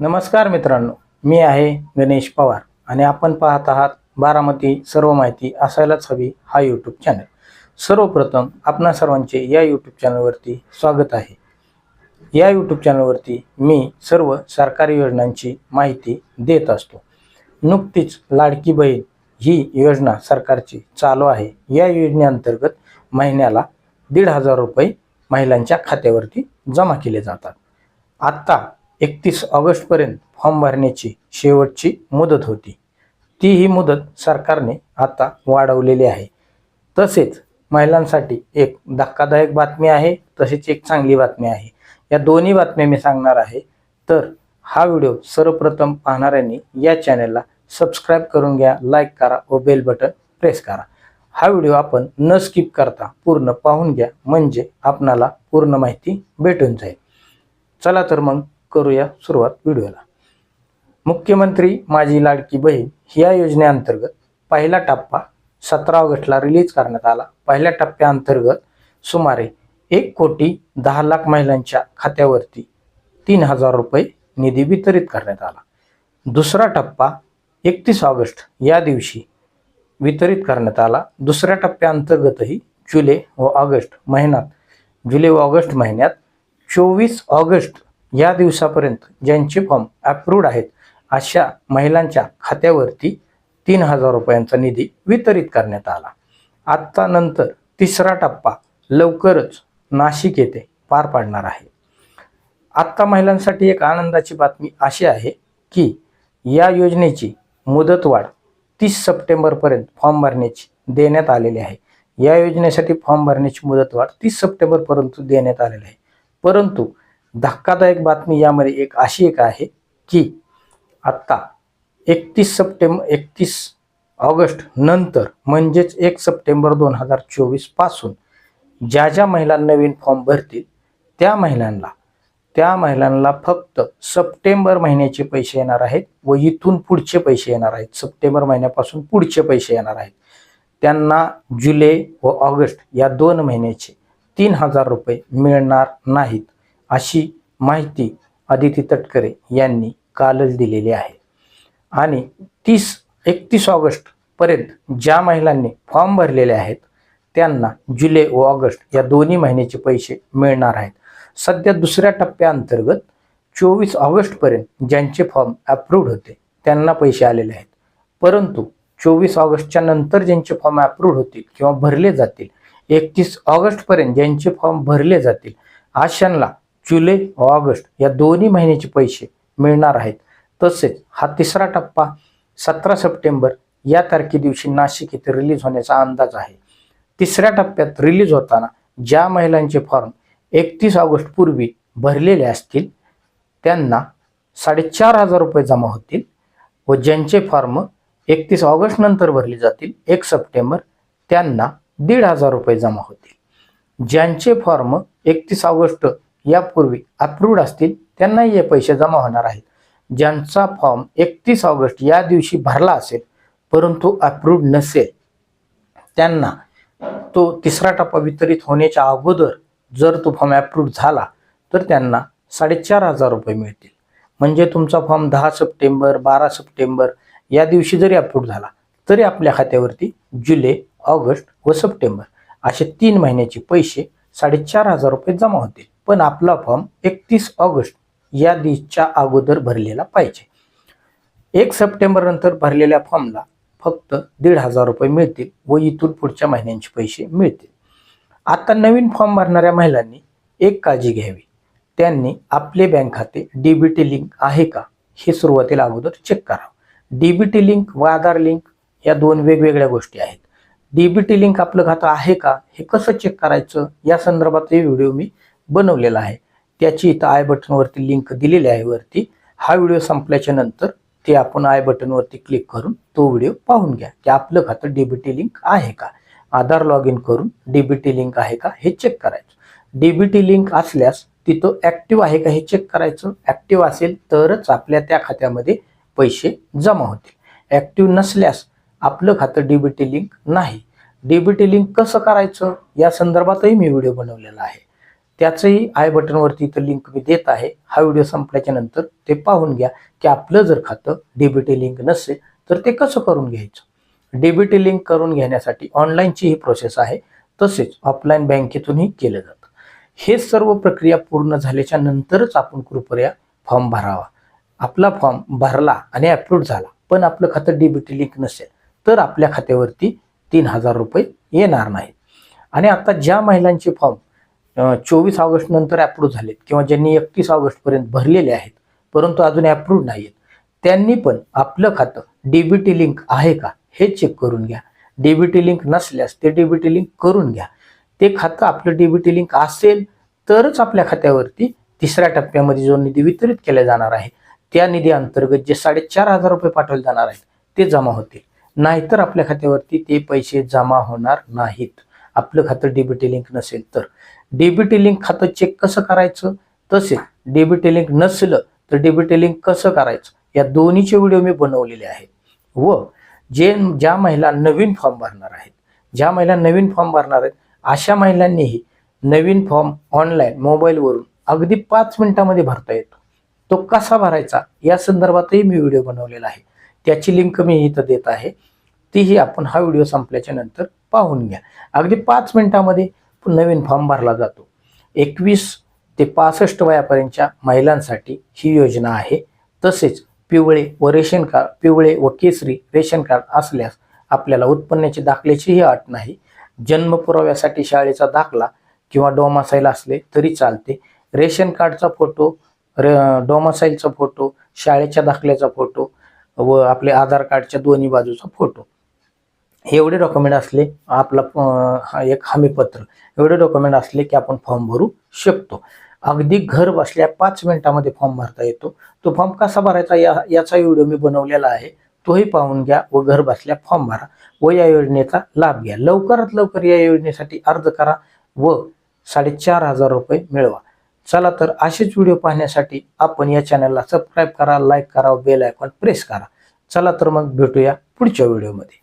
नमस्कार मित्रांनो मी आहे गणेश पवार आणि आपण पाहत आहात बारामती सर्व माहिती असायलाच हवी हा यूट्यूब चॅनल सर्वप्रथम आपणा सर्वांचे या यूट्यूब चॅनलवरती स्वागत आहे. या यूट्यूब चॅनलवरती मी सर्व सरकारी योजनांची माहिती देत असतो. नुकतीच लाडकी बहीण ही योजना सरकारची चालू आहे. या योजनेअंतर्गत महिन्याला दीड हजार रुपये महिलांच्या खात्यावरती जमा केले जातात. आत्ता एकतीस ऑगस्टपर्यंत फॉर्म भरण्याची शेवटची मुदत होती. ती ही मुदत सरकारने आता वाढवलेली आहे. तसेच महिलांसाठी एक धक्कादायक बातमी आहे तसेच एक चांगली बातमी आहे. या दोन्ही बातम्या मी सांगणार आहे. तर हा व्हिडिओ सर्वप्रथम पाहणाऱ्यांनी या चॅनलला सबस्क्राईब करून घ्या लाईक करा व बेल बटन प्रेस करा. हा व्हिडिओ आपण न स्किप करता पूर्ण पाहून घ्या म्हणजे आपणाला पूर्ण माहिती भेटून जाईल. चला तर मग करूया सुरुवात व्हिडिओला. मुख्यमंत्री माझी लाडकी बहीण या योजनेअंतर्गत पहिला टप्पा सतरा ऑगस्टला रिलीज करण्यात आला. पहिल्या टप्प्याअंतर्गत सुमारे एक कोटी दहा लाख महिलांच्या खात्यावरती तीन हजार रुपये निधी वितरित करण्यात आला. दुसरा टप्पा एकतीस ऑगस्ट या दिवशी वितरित करण्यात आला. दुसऱ्या टप्प्याअंतर्गतही जुलै व ऑगस्ट महिन्यात जुलै व ऑगस्ट महिन्यात चोवीस ऑगस्ट या दिवसापर्यंत ज्यांचे फॉर्म अप्रूव्ड आहेत अशा महिलांच्या खात्यावरती तीन हजार रुपयांचा निधी वितरित करण्यात आला. आत्ता नंतर तिसरा टप्पा लवकरच नाशिक येथे पार पाडणार आहे. आत्ता महिलांसाठी एक आनंदाची बातमी अशी आहे की या योजनेची मुदतवाढ तीस सप्टेंबरपर्यंत फॉर्म भरण्याची देण्यात आलेली आहे. या योजनेसाठी फॉर्म भरण्याची मुदतवाढ तीस सप्टेंबरपर्यंत देण्यात आलेली आहे. परंतु धक्कादायक बातमी यामध्ये एक अशी एक आहे की आत्ता एकतीस सप्टेंबर एकतीस ऑगस्ट नंतर म्हणजेच एक सप्टेंबर दोन हजार चोवीसपासून ज्या ज्या महिला नवीन फॉर्म भरतील त्या महिलांना त्या महिलांना फक्त सप्टेंबर महिन्याचे पैसे येणार आहेत व इथून पुढचे पैसे येणार आहेत. सप्टेंबर महिन्यापासून पुढचे पैसे येणार आहेत. त्यांना जुलै व ऑगस्ट या दोन महिन्याचे तीन हजार रुपये मिळणार नाहीत. अशी माहिती अदिती तटकरे यांनी कालच दिलेली आहे. आणि तीस एकतीस ऑगस्टपर्यंत ज्या महिलांनी फॉर्म भरलेले आहेत त्यांना जुलै व ऑगस्ट या दोन्ही महिन्याचे पैसे मिळणार आहेत. सध्या दुसऱ्या टप्प्याअंतर्गत चोवीस ऑगस्टपर्यंत ज्यांचे फॉर्म अप्रूव्ड होते त्यांना पैसे आलेले आहेत. परंतु चोवीस ऑगस्टच्या नंतर ज्यांचे फॉर्म अप्रूव्ड होतील किंवा भरले जातील एकतीस ऑगस्टपर्यंत ज्यांचे फॉर्म भरले जातील अशांना जुलै व ऑगस्ट या दोन्ही महिन्याचे पैसे मिळणार आहेत. तसेच हा तिसरा टप्पा सतरा सप्टेंबर या तारखे दिवशी नाशिक येथे रिलीज होण्याचा अंदाज आहे. तिसऱ्या टप्प्यात रिलीज होताना ज्या महिलांचे फॉर्म एकतीस ऑगस्ट पूर्वी भरलेले असतील त्यांना साडेचार हजार रुपये जमा होतील व ज्यांचे फॉर्म एकतीस ऑगस्ट नंतर भरले जातील एक सप्टेंबर त्यांना दीड हजार रुपये जमा होतील. ज्यांचे फॉर्म एकतीस ऑगस्ट यापूर्वी अप्रूव्ड असतील त्यांनाही हे पैसे जमा होणार आहेत. ज्यांचा फॉर्म एकतीस ऑगस्ट या दिवशी भरला असेल परंतु अप्रूव्ड नसेल त्यांना तो तिसरा टप्पा वितरित होण्याच्या अगोदर जर तो फॉर्म अप्रूव्ह झाला तर त्यांना साडेचार हजार रुपये मिळतील. म्हणजे तुमचा फॉर्म दहा सप्टेंबर बारा सप्टेंबर या दिवशी जरी अप्रूव्ह झाला तरी आपल्या खात्यावरती जुलै ऑगस्ट व सप्टेंबर असे तीन महिन्याचे पैसे साडेचार हजार रुपये जमा होतील. पण आपला फॉर्म एकतीस ऑगस्ट या दिसच्या अगोदर भरलेला पाहिजे. एक सप्टेंबर नंतर भरलेल्या फॉर्मला फक्त दीड हजार रुपये मिळतील व इथून पुढच्या महिन्यांचे पैसे मिळतील. आता नवीन फॉर्म भरणाऱ्या महिलांनी एक काळजी घ्यावी. त्यांनी आपले बँक खाते डीबीटी लिंक आहे का हे सुरुवातीला अगोदर चेक करावं. डीबीटी लिंक व आधार लिंक या दोन वेगवेगळ्या गोष्टी आहेत. डीबीटी लिंक आपलं खातं आहे का हे कसं चेक करायचं या संदर्भातही व्हिडिओ मी बनवलेला आहे. त्याची इथं आय बटनवरती लिंक दिलेली आहे वरती. हा व्हिडिओ संपल्याच्या नंतर ते आपण आय बटनवरती क्लिक करून तो व्हिडिओ पाहून घ्या. की आपलं खातं डीबीटी लिंक आहे का? आधार लॉग इन करून डीबीटी लिंक आहे का? हे चेक करायचं. डीबीटी लिंक असल्यास तिथं ॲक्टिव्ह आहे का हे चेक करायचं. ॲक्टिव्ह असेल तरच आपल्या त्या खात्यामध्ये पैसे जमा होतील. ॲक्टिव्ह नसल्यास आपलं खातं डीबीटी लिंक नाही. डीबीटी लिंक कसं करायचं? या संदर्भातही मी व्हिडिओ बनवलेला आहे. त्याचंही आय बटनवरती इथं लिंक मी देत आहे. हा व्हिडिओ संपल्याच्या नंतर ते पाहून घ्या की आपलं जर खातं डीबीटी लिंक नसेल तर ते कसं करून घ्यायचं? डीबीटी लिंक करून घेण्यासाठी ऑनलाईनची ही प्रोसेस आहे. तसेच ऑफलाईन बँकेतूनही केलं जातं. हे सर्व प्रक्रिया पूर्ण झाल्याच्या नंतरच आपण कृपया फॉर्म भरावा. आपला फॉर्म भरला आणि अप्रूव्ह झाला पण आपलं खातं डीबीटी लिंक नसेल तर आपल्या खात्यावरती तीन हजार रुपये येणार नाहीत. आणि आता ज्या महिलांचे फॉर्म चोवीस ऑगस्ट नंतर अप्रूव्ह झालेत किंवा ज्यांनी एकतीस ऑगस्टपर्यंत भरलेले आहेत परंतु अजून अप्रूव्ह नाही आहेत त्यांनी पण आपलं खातं डीबीटी लिंक आहे का हे चेक करून घ्या. डीबीटी लिंक नसल्यास ते डीबीटी लिंक करून घ्या. ते खातं आपलं डीबीटी लिंक असेल तरच आपल्या खात्यावरती तिसऱ्या टप्प्यामध्ये जो निधी वितरित केला जाणार आहे त्या निधी अंतर्गत जे साडेचार हजार रुपये पाठवले जाणार आहेत ते जमा होतील. नाहीतर आपल्या खात्यावरती ते पैसे जमा होणार नाहीत. आपलं खातं डीबीटी लिंक नसेल तर. डीबीटी लिंक खातं चेक कसं करायचं? तसेच डीबीटी लिंक नसलं तर डीबीटी लिंक कसं करायचं? या दोन्हीचे व्हिडिओ मी बनवलेले आहेत. व जे ज्या महिला नवीन फॉर्म भरणार आहेत ज्या महिला नवीन फॉर्म भरणार आहेत अशा महिलांनीही नवीन फॉर्म ऑनलाईन मोबाईलवरून अगदी पाच मिनिटामध्ये भरता येतो. तो कसा भरायचा? या संदर्भातही मी व्हिडिओ बनवलेला आहे. त्याची लिंक मी इथं देत आहे. तीही आपण हा व्हिडिओ संपल्याच्या नंतर पाहून घ्या. अगदी पाच मिनिटामध्ये नवीन फॉर्म भरला जातो. एकवीस ते पासष्ट वयापर्यंतच्या महिलांसाठी ही योजना आहे. तसेच पिवळे व रेशन कार्ड पिवळे व केसरी रेशन कार्ड असल्यास आपल्याला उत्पन्नाची दाखल्याचीही अट नाही. जन्म पुराव्यासाठी शाळेचा दाखला किंवा डोमासाईल असले तरी चालते. रेशन कार्डचा फोटो र डोमासाईलचा फोटो शाळेच्या दाखल्याचा फोटो व आपले आधार कार्डच्या दोन्ही बाजूचा फोटो. एवढे डॉक्युमेंट असले आपला हा एक हमीपत्र एवढे डॉक्युमेंट असले की आपण फॉर्म भरू शकतो. अगदी घर बसल्या पाच मिनिटामध्ये फॉर्म भरता येतो. तो फॉर्म कसा भरायचा या याचा व्हिडिओ मी बनवलेला आहे. तोही पाहून घ्या व घर बसल्या फॉर्म भरा व या योजनेचा लाभ घ्या. लवकरात लवकर या योजनेसाठी अर्ज करा व साडेचार हजार रुपये मिळवा. चला तर असेच व्हिडिओ पाहण्यासाठी आपण या चॅनलला सबस्क्राईब करा लाईक करा बेल आयकॉन प्रेस करा. चला तर मग भेटूया पुढच्या व्हिडिओमध्ये